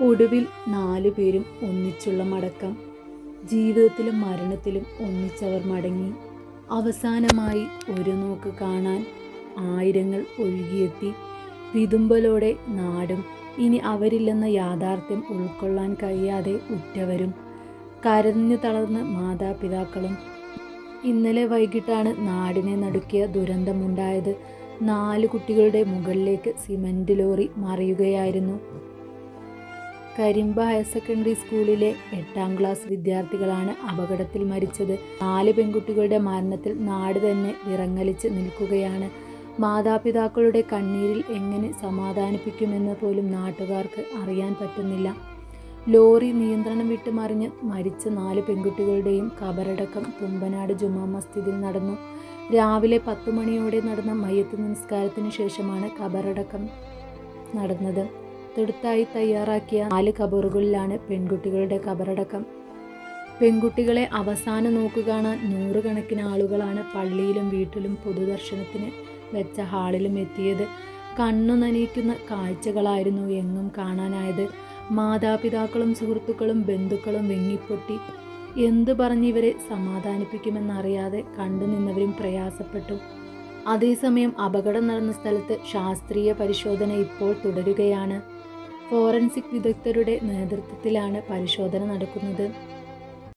ഒടുവിൽ നാലു പേരും ഒന്നിച്ചുള്ള മടക്കം. ജീവിതത്തിലും മരണത്തിലും ഒന്നിച്ചവർ മടങ്ങി. അവസാനമായി ഒരു നോക്ക് കാണാൻ ആയിരങ്ങൾ ഒഴുകിയെത്തി. വിതുമ്പലോടെ നാടും ഇനി അവരില്ലെന്ന യാഥാർത്ഥ്യം ഉൾക്കൊള്ളാൻ കഴിയാതെ ഉറ്റവരും കരഞ്ഞു തളർന്ന് മാതാപിതാക്കളും. ഇന്നലെ വൈകിട്ടാണ് നാടിനെ നടുക്കിയ ദുരന്തമുണ്ടായത്. നാല് കുട്ടികളുടെ മുകളിലേക്ക് സിമന്റ് ലോറി മറിയുകയായിരുന്നു. കരിമ്പ ഹയർ സെക്കൻഡറി സ്കൂളിലെ എട്ടാം ക്ലാസ് വിദ്യാർത്ഥികളാണ് അപകടത്തിൽ മരിച്ചത്. നാല് പെൺകുട്ടികളുടെ മരണത്തിൽ നാട് തന്നെ വിറങ്ങലിച്ച് നിൽക്കുകയാണ്. മാതാപിതാക്കളുടെ കണ്ണീരിൽ എങ്ങനെ സമാധാനിപ്പിക്കുമെന്ന് പോലും നാട്ടുകാർക്ക് അറിയാൻ പറ്റുന്നില്ല. ലോറി നിയന്ത്രണം വിട്ട് മറിഞ്ഞ് മരിച്ച നാല് പെൺകുട്ടികളുടെയും കബറടക്കം തുമ്പനാട് ജുമാ മസ്ജിദിൽ നടന്നു. രാവിലെ പത്തു മണിയോടെ നടന്ന മയ്യത്ത് നിസ്കാരത്തിനു ശേഷമാണ് കബറടക്കം നടന്നത്. തൊടുത്തായി തയ്യാറാക്കിയ നാല് കബറുകളിലാണ് പെൺകുട്ടികളുടെ കബറടക്കം. പെൺകുട്ടികളെ അവസാന നോക്കു കാണാൻ നൂറുകണക്കിന് ആളുകളാണ് പള്ളിയിലും വീട്ടിലും പൊതുദർശനത്തിന് വെച്ച ഹാളിലും എത്തിയത്. കണ്ണു നനയിക്കുന്ന കാഴ്ചകളായിരുന്നു എങ്ങും കാണാനായത്. മാതാപിതാക്കളും സുഹൃത്തുക്കളും ബന്ധുക്കളും വെങ്ങിപ്പൊട്ടി. എന്തു പറഞ്ഞിവരെ സമാധാനിപ്പിക്കുമെന്നറിയാതെ കണ്ടുനിന്നവരും പ്രയാസപ്പെട്ടു. അതേസമയം അപകടം നടന്ന സ്ഥലത്ത് ശാസ്ത്രീയ പരിശോധന ഇപ്പോൾ തുടരുകയാണ്. ഫോറൻസിക് വിദഗ്ധരുടെ നേതൃത്വത്തിലാണ് പരിശോധന നടക്കുന്നത്.